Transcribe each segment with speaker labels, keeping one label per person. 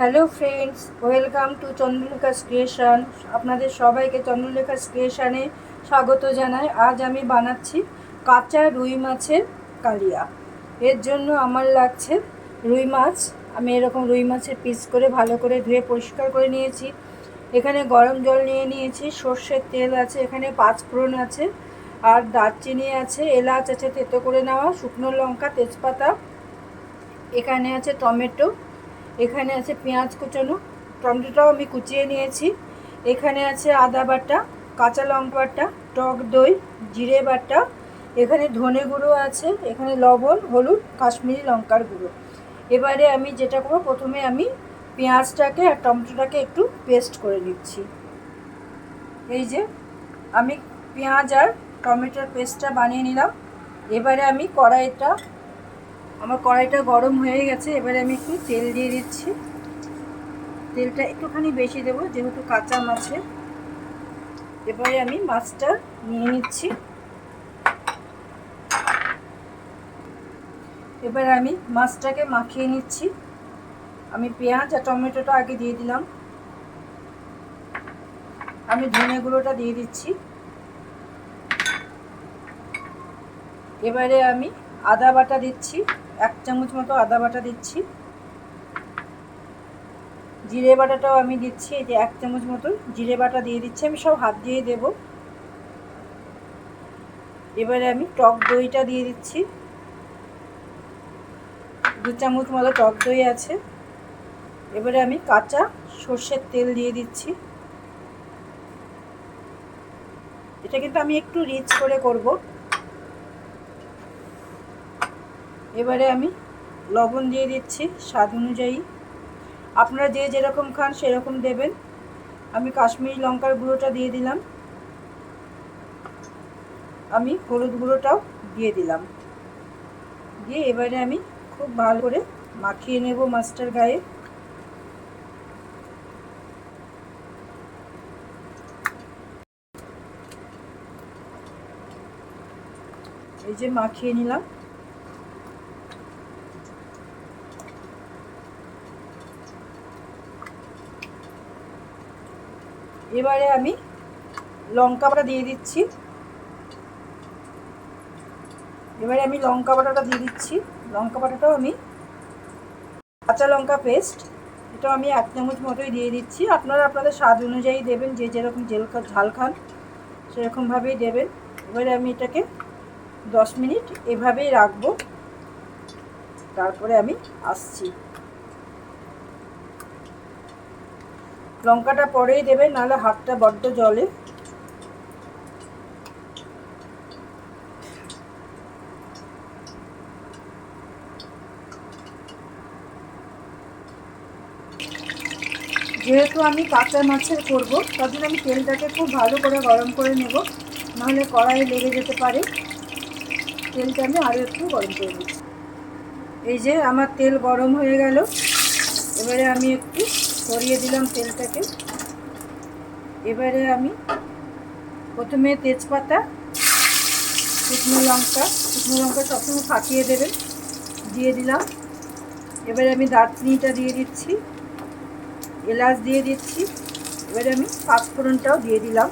Speaker 1: Hello friends welcome to Chandralekha creation আপনাদের সবাইকে চন্দ্রলেখা ক্রিয়েশনে স্বাগত জানাই। আজ আমি বানাচ্ছি কাঁচা রুই মাছের কালিয়া। এর জন্য আমার লাগছে রুই মাছ। আমি এরকম রুই মাছের পিস করে ভালো করে ধুয়ে পরিষ্কার করে নিয়েছি। এখানে গরম জল নিয়ে নিয়েছি, সর্ষের তেল আছে, এখানে পাঁচ ফোড়ন আছে, আর দারচিনি আছে, এলাচ আছে, তেতো করে নেওয়া, শুকনো লঙ্কা, তেজপাতা। এখানে আছে টমেটো এখানে আছে পেঁয়াজ কুচানো, টমেটোটাও আমি কুচিয়ে নিয়েছি। এখানে আছে আদা বাটা, কাঁচা লঙ্কা বাটা, টক দই, জিরে বাটা, এখানে ধনে গুঁড়ো আছে, এখানে লবণ, হলুদ, কাশ্মীরি লঙ্কার গুঁড়ো। এবারে আমি যেটা করব, প্রথমে আমি পেঁয়াজটাকে আর টমেটোটাকে একটু পেস্ট করে নিচ্ছি। এই যে, আমি পেঁয়াজ আর টমেটোর পেস্টটা বানিয়ে নিলাম। এবারে আমি কড়াইটা আমার কড়াইটা গরম হয়ে গেছে, এবারে আমি একটু তেল দিয়ে দিচ্ছি। তেলটা একটুখানি বেশি দেবো, যেহেতু কাঁচা মাছে। এবারে আমি মাছটা নিয়ে নিচ্ছি। এবারে আমি মাছটাকে মাখিয়ে নিচ্ছি। আমি পেঁয়াজ আর টমেটোটা আগে দিয়ে দিলাম। আমি ধনে গুঁড়োটা দিয়ে দিচ্ছি। এবারে আমি আদা বাটা দিচ্ছি। এক চামচ মতো আদা বাটা দিচ্ছি। জিরে বাটাটাও আমি দিচ্ছি, এই যে এক চামচ মতো জিরে বাটা দিয়ে দিচ্ছি, আমি সব হাত দিয়ে দেব। এবারে আমি টক দইটা দিয়ে দিচ্ছি। দু চামচ মতো টক দই আছে। এবারে আমি কাঁচা সর্ষের তেল দিয়ে দিচ্ছি। এটা কিন্তু আমি একটু রিচ করে করব। এবারে আমি লবণ দিয়ে দিচ্ছি, স্বাদ অনুযায়ী। আপনারা যে যেরকম খান সেরকম দেবেন। আমি কাশ্মীরি লঙ্কার গুঁড়োটা দিয়ে দিলাম। আমি হলুদ গুঁড়োটাও দিয়ে দিলাম। দিয়ে এবারে আমি খুব ভালো করে মাখিয়ে নেব মাছটার গায়ে। এই যে মাখিয়ে নিলাম। এবারে আমি লঙ্কা বাটা দিয়ে দিচ্ছি। এবারে আমি লঙ্কা বাটাটা দিয়ে দিচ্ছি। লঙ্কা বাটাটাও আমি কাঁচা লঙ্কা পেস্ট, এটাও আমি এক চামচ মতোই দিয়ে দিচ্ছি। আপনারা আপনাদের স্বাদ অনুযায়ী দেবেন, যে যেরকম জেল ঝাল খান, সেরকমভাবেই দেবেন। এবারে আমি এটাকে দশ মিনিট এভাবেই রাখব। তারপরে আমি আসছি। লঙ্কাটা পরেই দেবে নাহলে হাতটা বড্ড জলে। যেহেতু আমি কাঁচা মাছের করব, তার জন্য আমি তেলটাকে খুব ভালো করে গরম করে নেব, নাহলে কড়াইয়ে লেগে যেতে পারে। তেলটা আমি আরও একটু গরম করে নিচ্ছি। এই যে আমার তেল গরম হয়ে গেল, এবারে আমি একটু সরিয়ে দিলাম তেলটাকে। এবারে আমি প্রথমে তেজপাতা, শুকনো লঙ্কা শুকনো লঙ্কা সবসময় ফাটিয়ে দেবেন, দিয়ে দিলাম। এবারে আমি দারচিনিটা দিয়ে দিচ্ছি, এলাচ দিয়ে দিচ্ছি, এবারে আমি পাঁচফোড়নটাও দিয়ে দিলাম।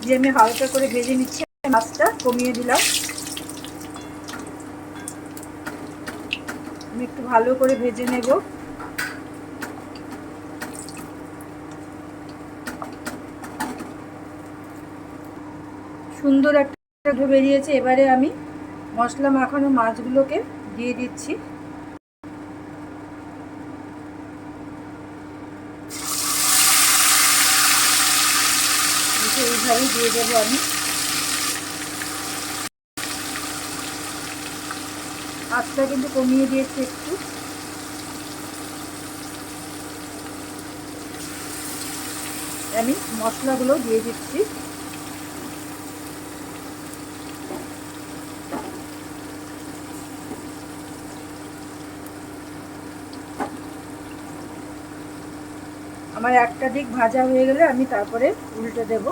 Speaker 1: দিয়ে আমি হালকা করে ভেজে নিচ্ছি, মাছটা কমিয়ে দিলাম আমি একটু ভালো করে ভেজে নেব। সুন্দর একটা বেরিয়েছে। এবারে আমি মশলা মাখানো মাছগুলোকে দিয়ে দিচ্ছি। এইভাবেই দিয়ে দেবো আমি। আঁচটা কিন্তু কমিয়ে দিয়েছি একটু। আমি মশলাগুলো দিয়ে দিচ্ছি। আমার একটা দিক ভাজা হয়ে গেলে আমি তারপরে উল্টে দেব।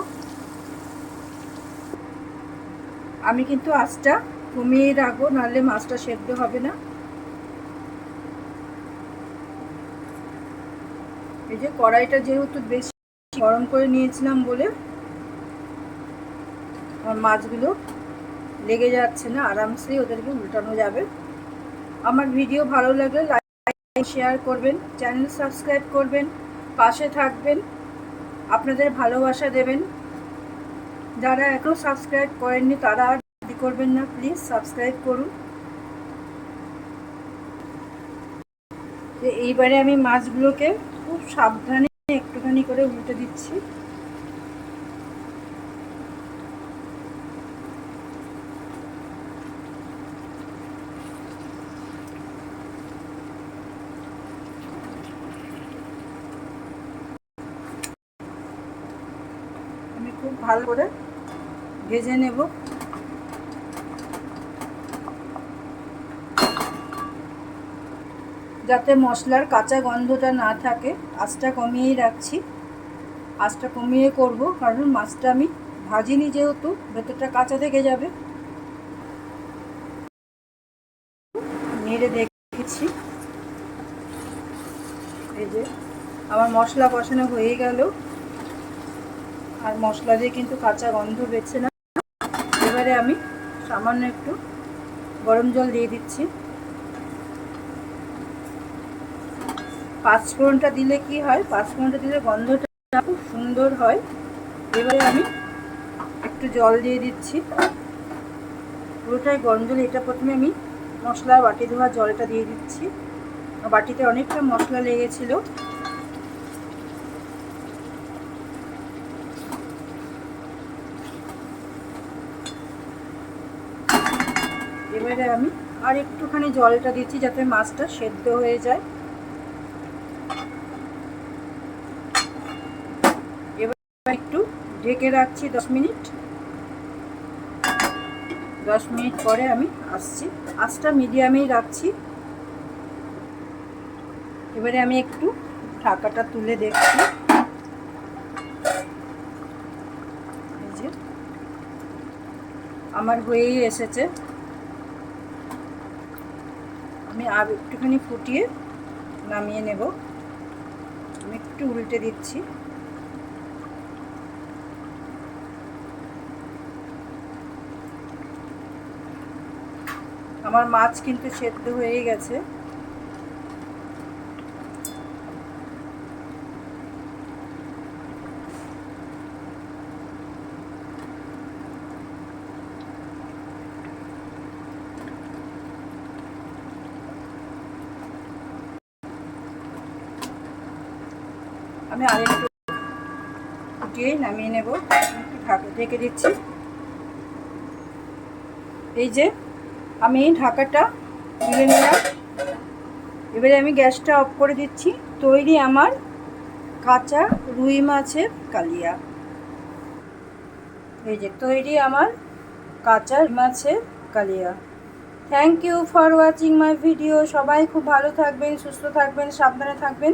Speaker 1: আমি কিন্তু আঁচটা কমিয়ে রাখো, নাহলে মাছটা সেদ্ধ হবে না। এই যে কড়াইটা যেহেতু বেশি গরম করে নিয়েছিলাম বলে আমার মাছগুলো লেগে যাচ্ছে না আরামসেই ওদেরকে উল্টানো যাবে। আমার ভিডিও ভালো লাগলে লাইক শেয়ার করবেন চ্যানেল সাবস্ক্রাইব করবেন, পাশে থাকবেন, আপনাদের ভালোবাসা দেবেন। যারা এখনও সাবস্ক্রাইব করেননি তারা করবেন না প্লিজ সাবস্ক্রাইব করুন। এইবারে আমি মাছগুলোকে খুব সাবধানে একটুখানি করে উল্টে দিচ্ছি। আমি খুব ভালো করে ভেজে নেব। যাতে মশলার কাঁচা গন্ধটা না থাকে, আঁচটা কমিয়েই রাখছি। আঁচটা কমিয়ে করব, কারণ মাছটা আমি ভাজিনি যেহেতু, ভেতরটা কাঁচা থেকে যাবে। নেড়ে দেখেছি। এই যে, আমার মশলা কষানো হয়ে গেল। আর মশলা দিয়ে কিন্তু কাঁচা গন্ধ বেছে না। এবারে আমি সামান্য একটু গরম জল দিয়ে দিচ্ছি। পাঁচফোড়নটা দিলে কি হয়? পাঁচফোড়নটা দিলে গন্ধটা খুব সুন্দর হয়। এবারে আমি একটু জল দিয়ে দিচ্ছি। পুরোটাই গরম জল এটা প্রথমে আমি মশলা বাটি ধোয়া জলটা দিয়ে দিচ্ছি। বাটিতে অনেকটা মশলা লেগেছিলো। এবারে আমি আর একটুখানি জলটা দিচ্ছি যাতে মাছটা সেদ্ধ হয়ে যায়। এবার একটু ঢেকে রাখছি দশ মিনিট। দশ মিনিট পরে আমি আসছি। আঁচটা মিডিয়ামেই রাখছি। এবারে আমি একটু ঢাকাটা তুলে দেখছি। আমার হয়েই এসেছে। আমি আর একটুখানি ফুটিয়ে নামিয়ে নেব। একটু উল্টে দিচ্ছি। আমার মাছ কিন্তু সেদ্ধ হয়ে গেছে। আমি আরেকটু ফুটিয়ে নামিয়ে নেব। একটু ঢাকা ঢেকে দিচ্ছি। এই যে, আমি ঢাকাটা তুলে নিলাম। এবারে আমি গ্যাসটা অফ করে দিচ্ছি। তৈরি আমার কাঁচা রুই মাছের কালিয়া। এই যে, তৈরি আমার কাঁচা মাছের কালিয়া। Thank you for watching my video সবাই খুব ভালো থাকবেন, সুস্থ থাকবেন, সাবধানে থাকবেন।